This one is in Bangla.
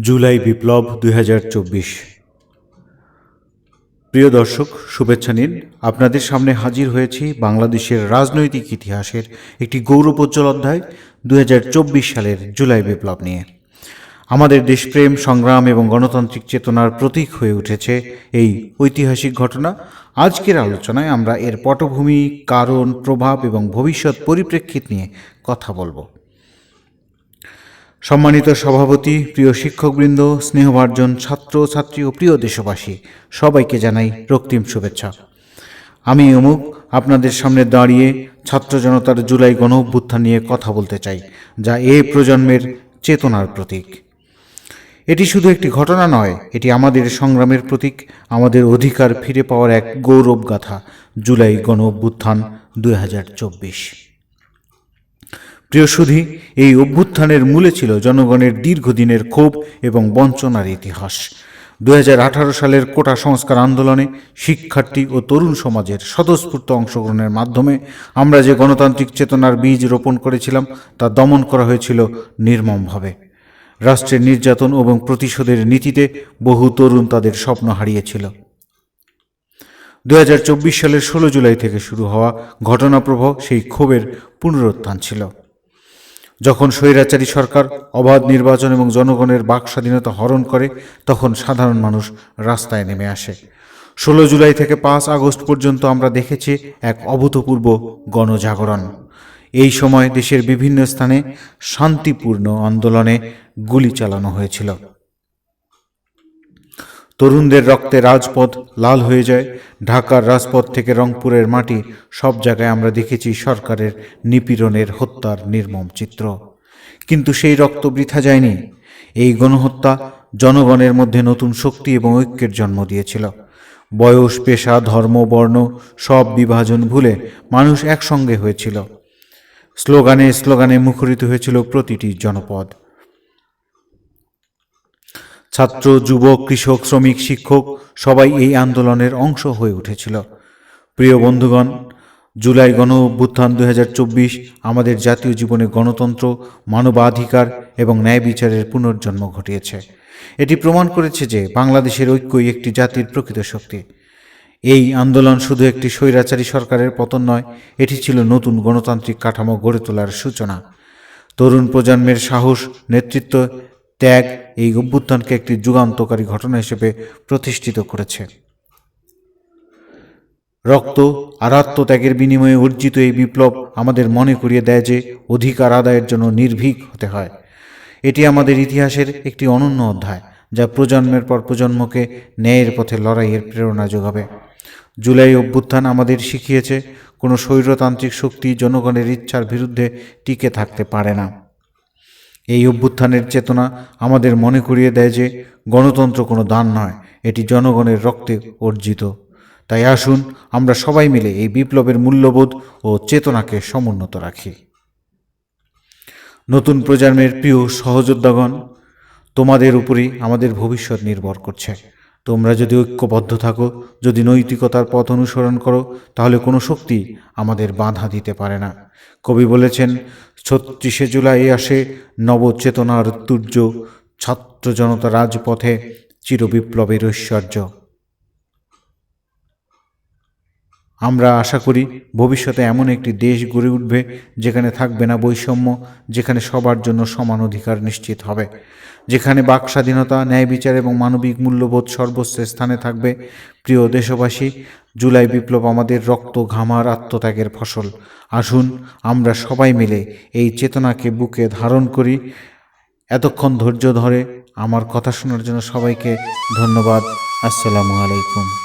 জুলাই বিপ্লব দুই হাজার চব্বিশ। প্রিয় দর্শক, শুভেচ্ছা নিন। আপনাদের সামনে হাজির হয়েছি বাংলাদেশের রাজনৈতিক ইতিহাসের একটি গৌরবোজ্জ্বল অধ্যায় দুই হাজার চব্বিশ সালের জুলাই বিপ্লব নিয়ে। আমাদের দেশপ্রেম, সংগ্রাম এবং গণতান্ত্রিক চেতনার প্রতীক হয়ে উঠেছে এই ঐতিহাসিক ঘটনা। আজকের আলোচনায় আমরা এর পটভূমি, কারণ, প্রভাব এবং ভবিষ্যৎ পরিপ্রেক্ষিত নিয়ে কথা বলব। সম্মানিত সভাপতি, প্রিয় শিক্ষকবৃন্দ স্নেহভার্জন ছাত্র, ছাত্রী ও প্রিয় দেশবাসী, সবাইকে জানাই রক্তিম শুভেচ্ছা। আমি অমুক আপনাদের সামনে দাঁড়িয়ে ছাত্র জনতার জুলাই গণ অভ্যুত্থান নিয়ে কথা বলতে চাই, যা এ প্রজন্মের চেতনার প্রতীক। এটি শুধু একটি ঘটনা নয়, এটি আমাদের সংগ্রামের প্রতীক, আমাদের অধিকার ফিরে পাওয়ার এক গৌরব গাথা জুলাই গণ অভ্যুত্থান দু হাজার চব্বিশ। প্রিয় সুধী এই অভ্যুত্থানের মূলে ছিল জনগণের দীর্ঘদিনের ক্ষোভ এবং বঞ্চনার ইতিহাস। দু হাজার আঠারো সালের কোটা সংস্কার আন্দোলনে শিক্ষার্থী ও তরুণ সমাজের স্বতঃস্ফূর্ত অংশগ্রহণের মাধ্যমে আমরা যে গণতান্ত্রিক চেতনার বীজ রোপণ করেছিলাম, তা দমন করা হয়েছিল নির্মমভাবে। রাষ্ট্রের নির্যাতন এবং প্রতিশোধের নীতিতে বহু তরুণ তাদের স্বপ্ন হারিয়েছিল। দু হাজার চব্বিশ সালের ষোলো জুলাই থেকে শুরু হওয়া ঘটনাপ্রবাহ সেই ক্ষোভের পুনরুত্থান ছিল। যখন স্বৈরাচারী সরকার, অবাধ নির্বাচন এবং জনগণের বাক স্বাধীনতা হরণ করে, তখন সাধারণ মানুষ রাস্তায় নেমে আসে। ষোলো জুলাই থেকে পাঁচ আগস্ট পর্যন্ত আমরা দেখেছি এক অভূতপূর্ব গণজাগরণ। এই সময় দেশের বিভিন্ন স্থানে শান্তিপূর্ণ আন্দোলনে গুলি চালানো হয়েছিল। তরুণদের রক্তে রাজপথ লাল হয়ে যায়। ঢাকার রাজপথ থেকে রংপুরের মাটি সব জায়গায় আমরা দেখেছি সরকারের নিপীড়নের হত্যার নির্মম চিত্র। কিন্তু সেই রক্ত বৃথা যায়নি। এই গণহত্যা জনগণের মধ্যে নতুন শক্তি এবং ঐক্যের জন্ম দিয়েছিল। বয়স, পেশা, ধর্ম, বর্ণ সব বিভাজন ভুলে মানুষ একসঙ্গে হয়েছিল। স্লোগানে স্লোগানে মুখরিত হয়েছিল প্রতিটি জনপদ। ছাত্র, যুবক, কৃষক, শ্রমিক, শিক্ষক সবাই এই আন্দোলনের অংশ হয়ে উঠেছিল। প্রিয় বন্ধুগণ, জুলাই গণ অভ্যুত্থান দু আমাদের জাতীয় জীবনে গণতন্ত্র, মানবাধিকার এবং ন্যায় বিচারের পুনর্জন্ম ঘটিয়েছে। এটি প্রমাণ করেছে যে বাংলাদেশের ঐক্যই একটি জাতির প্রকৃত শক্তি। এই আন্দোলন শুধু একটি স্বৈরাচারী সরকারের পতন নয়, এটি ছিল নতুন গণতান্ত্রিক কাঠামো গড়ে তোলার সূচনা। তরুণ প্রজন্মের সাহস, নেতৃত্ব ত্যাগ এই অভ্যুত্থানকে একটি যুগান্তকারী ঘটনা হিসেবে প্রতিষ্ঠিত করেছে। রক্ত আর আত্মত্যাগের বিনিময়ে অর্জিত এই বিপ্লব আমাদের মনে করিয়ে দেয় যে অধিকার আদায়ের জন্য নির্ভীক হতে হয়। এটি আমাদের ইতিহাসের একটি অনন্য অধ্যায়, যা প্রজন্মের পর প্রজন্মকে ন্যায়ের পথে লড়াইয়ের প্রেরণা যোগাবে। জুলাই অভ্যুত্থান আমাদের শিখিয়েছে, কোনো স্বৈরতান্ত্রিক শক্তি জনগণের ইচ্ছার বিরুদ্ধে টিকে থাকতে পারে না। এই অভ্যুত্থানের চেতনা আমাদের মনে করিয়ে দেয় যে গণতন্ত্র কোনো দান নয়, এটি জনগণের রক্তে অর্জিত। তাই আসুন আমরা সবাই মিলে এই বিপ্লবের মূল্যবোধ ও চেতনাকে সমুন্নত রাখি। নতুন প্রজন্মের প্রিয় সহযোদ্ধাগণ, তোমাদের উপরই আমাদের ভবিষ্যৎ নির্ভর করছে। তোমরা যদি ঐক্যবদ্ধ থাকো, যদি নৈতিকতার পথ অনুসরণ করো, তাহলে কোনো শক্তি আমাদের বাধা দিতে পারে না। কবি বলেছেন, ছত্রিশে জুলাই আসে নবচেতনার তুর্য, ছাত্র জনতা রাজপথে চিরবিপ্লবের ঐশ্বর্য। আমরা আশা করি ভবিষ্যতে এমন একটি দেশ গড়ে উঠবে যেখানে থাকবে না বৈষম্য, যেখানে সবার জন্য সমান অধিকার নিশ্চিত হবে। যেখানে বাক স্বাধীনতা, ন্যায় বিচার এবং মানবিক মূল্যবোধ সর্বোচ্চ স্থানে থাকবে। প্রিয় দেশবাসী, জুলাই বিপ্লব আমাদের রক্ত ঘামার আত্মত্যাগের ফসল। আসুন আমরা সবাই মিলে এই চেতনাকে বুকে ধারণ করি। এতক্ষণ ধৈর্য ধরে আমার কথা শোনার জন্য সবাইকে ধন্যবাদ। আসসালামু আলাইকুম।